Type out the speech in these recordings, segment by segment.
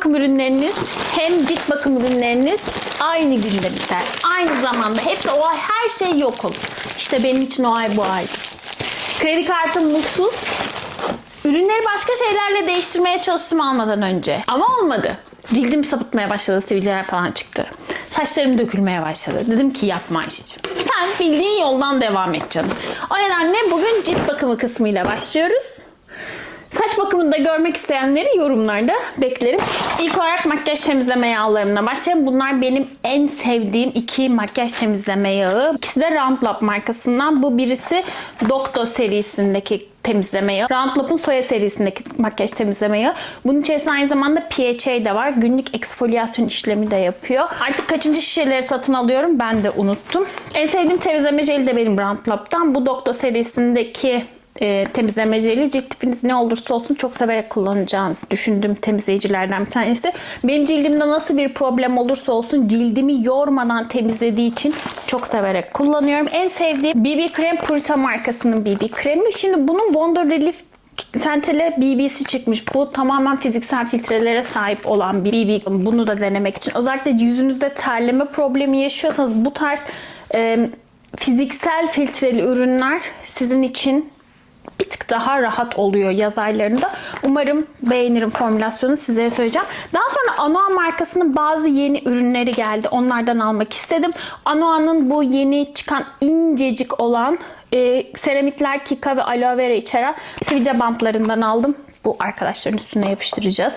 bakım ürünleriniz hem cilt bakım ürünleriniz aynı günde biter. Aynı zamanda hepsi o ay her şey yok olur. İşte benim için o ay bu ay. Kredi kartım mutsuz. Ürünleri başka şeylerle değiştirmeye çalıştım almadan önce. Ama olmadı. Cildim sapıtmaya başladı, sivilceler falan çıktı. Saçlarım dökülmeye başladı. Dedim ki yapma Ayşe'cim. Sen bildiğin yoldan devam et canım. O nedenle bugün cilt bakımı kısmıyla başlıyoruz. Saç bakımını da görmek isteyenleri yorumlarda beklerim. İlk olarak makyaj temizleme yağlarımla başlayalım. Bunlar benim en sevdiğim iki makyaj temizleme yağı. İkisi de Roundlab markasından. Bu birisi Docto serisindeki temizleme yağı. Roundlab'ın Soya serisindeki makyaj temizleme yağı. Bunun içerisinde aynı zamanda PHA de var. Günlük eksfolyasyon işlemi de yapıyor. Artık kaçıncı şişeleri satın alıyorum ben de unuttum. En sevdiğim temizleme jeli de benim Roundlab'dan. Bu Docto serisindeki e, temizleme jeli cilt tipiniz ne olursa olsun çok severek kullanacağınızı düşündüğüm temizleyicilerden bir tanesi. Benim cildimde nasıl bir problem olursa olsun cildimi yormadan temizlediği için çok severek kullanıyorum. En sevdiğim BB krem Purita markasının BB kremi. Şimdi bunun Wonder Relief Centel'e BB'si çıkmış. Bu tamamen fiziksel filtrelere sahip olan bir BB. Bunu da denemek için. Özellikle yüzünüzde terleme problemi yaşıyorsanız bu tarz e, fiziksel filtreli ürünler sizin için bir tık daha rahat oluyor yaz aylarında. Umarım beğenirim formülasyonu sizlere söyleyeceğim. Daha sonra Anoa markasının bazı yeni ürünleri geldi. Onlardan almak istedim. Anoa'nın bu yeni çıkan incecik olan e, seramikler, kika ve aloe vera içeren sivilce bantlarından aldım. Bu arkadaşların üstüne yapıştıracağız.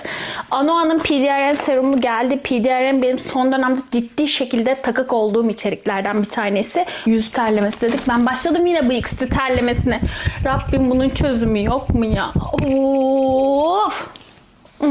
Anoa'nın PDRN serumu geldi. PDRN benim son dönemde ciddi şekilde takık olduğum içeriklerden bir tanesi. Yüz terlemesi dedik. Ben başladım yine bıyık üstü terlemesine. Rabbim bunun çözümü yok mu ya? Of!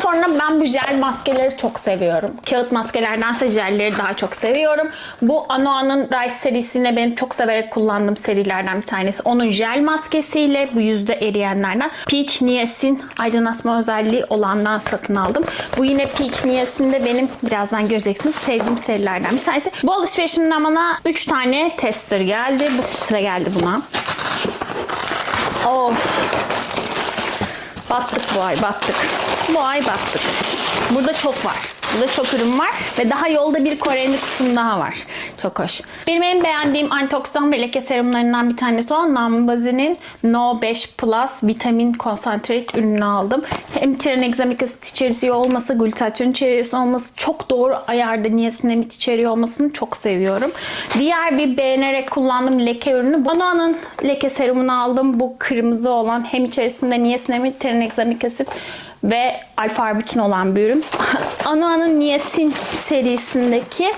Sonra ben bu jel maskeleri çok seviyorum. Kağıt maskelerdense jelleri daha çok seviyorum. Bu Anoa'nın Rice serisine benim çok severek kullandığım serilerden bir tanesi. Onun jel maskesiyle bu yüzde eriyenlerden Peach Niacin aydınlatma özelliği olandan satın aldım. Bu yine Peach Niacin de benim birazdan göreceksiniz sevdiğim serilerden bir tanesi. Bu alışverişimden bana 3 tane tester geldi. Bu sıra geldi buna. Of. Battık bu ay battık. Bu ay battık. Burada çok var. Burada çok ürün var ve daha yolda bir Kore'nin kutum daha var. Çok hoş. Benim en beğendiğim antioksidan ve leke serumlarından bir tanesi olan Nambazi'nin No 5 Plus vitamin concentrate ürününü aldım. Hem tirenexamik asit içerisiği olması, glutatyon içeriği olması, çok doğru ayarda niasinamid içeriği olmasını çok seviyorum. Diğer bir beğenerek kullandığım leke ürünü Bonoa'nın leke serumunu aldım. Bu kırmızı olan hem içerisinde niasinamid, tirenexamik asit ve alfa arbutin olan bir ürün. Anoa'nın Niacin serisindeki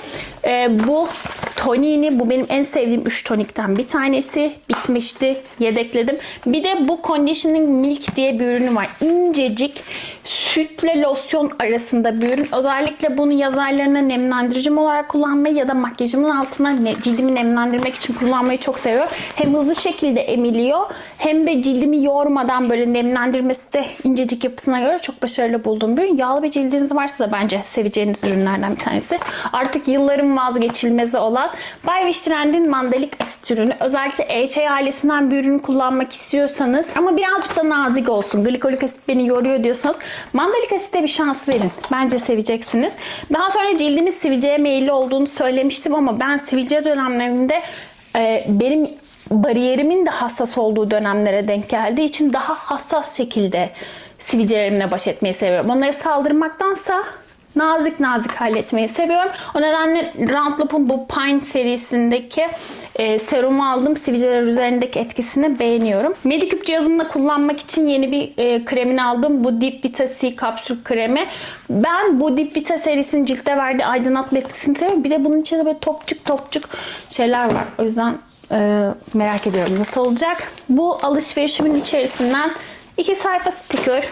e, bu tonini bu benim en sevdiğim 3 tonikten bir tanesi. Bitmişti. Yedekledim. Bir de bu Conditioning Milk diye bir ürünü var. İncecik sütle losyon arasında bir ürün. Özellikle bunu yaz aylarında nemlendiricim olarak kullanmayı ya da makyajımın altına cildimi nemlendirmek için kullanmayı çok seviyorum. Hem hızlı şekilde emiliyor hem de cildimi yormadan böyle nemlendirmesi de incecik yapısına göre çok başarılı bulduğum bir ürün. Yağlı bir cildiniz varsa da bence seveceğiniz ürünlerden bir tanesi. Artık yılların vazgeçilmezi olan Bay Wish Trend'in mandalik asit ürünü. Özellikle HA ailesinden bir ürün kullanmak istiyorsanız ama birazcık da nazik olsun. Glikolik asit beni yoruyor diyorsanız mandalik asite bir şans verin. Bence seveceksiniz. Daha sonra cildimiz sivilceye meyilli olduğunu söylemiştim ama ben sivilce dönemlerinde e, benim bariyerimin de hassas olduğu dönemlere denk geldiği için daha hassas şekilde sivilcelerimle baş etmeyi seviyorum. Onları saldırmaktansa nazik nazik halletmeyi seviyorum. O nedenle Roundlab'ın bu Pine serisindeki e, serumu aldım. Sivilceler üzerindeki etkisini beğeniyorum. Mediküp cihazımda kullanmak için yeni bir e, kremini aldım. Bu Deep Vita C kapsül kremi. Ben bu Deep Vita serisinin ciltte verdiği aydınlatma etkisini seviyorum. Bir de bunun içinde böyle topçuk topçuk şeyler var. O yüzden e, merak ediyorum nasıl olacak. Bu alışverişimin içerisinden iki sayfa sticker,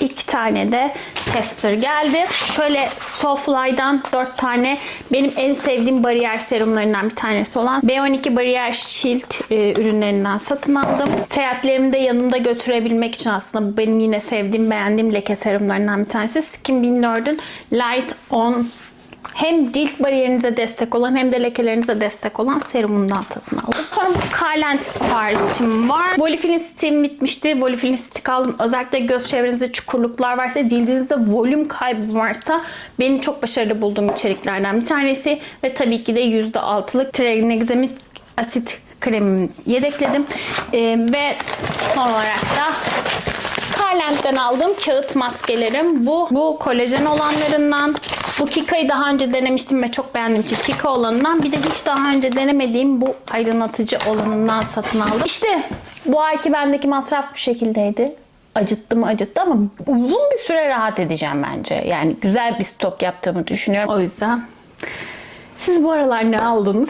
İki tane de tester geldi. Şöyle Softly'dan 4 tane benim en sevdiğim bariyer serumlarından bir tanesi olan B12 Bariyer Shield e, ürünlerinden satın aldım. Seyahatlerimi de yanımda götürebilmek için aslında benim yine sevdiğim, beğendiğim leke serumlarından bir tanesi. Skin Bean Nerd'ün Light On hem cilt bariyerinize destek olan hem de lekelerinize destek olan serumundan satın aldım. Sonra bu Kalent siparişim var. Volifilin stiğim bitmişti. Volifilin stick aldım. Özellikle göz çevrenizde çukurluklar varsa, cildinizde volüm kaybı varsa benim çok başarılı bulduğum içeriklerden bir tanesi. Ve tabii ki de %6'lık trigonexamik asit kremimi yedekledim. Ee, ve son olarak da Karlent'ten aldığım kağıt maskelerim. Bu bu kolajen olanlarından. Bu Kika'yı daha önce denemiştim ve çok beğendiğim için Kika olanından. Bir de hiç daha önce denemediğim bu aydınlatıcı olanından satın aldım. İşte bu ayki bendeki masraf bu şekildeydi. Acıttı mı acıttı ama uzun bir süre rahat edeceğim bence. Yani güzel bir stok yaptığımı düşünüyorum. O yüzden siz bu aralar ne aldınız?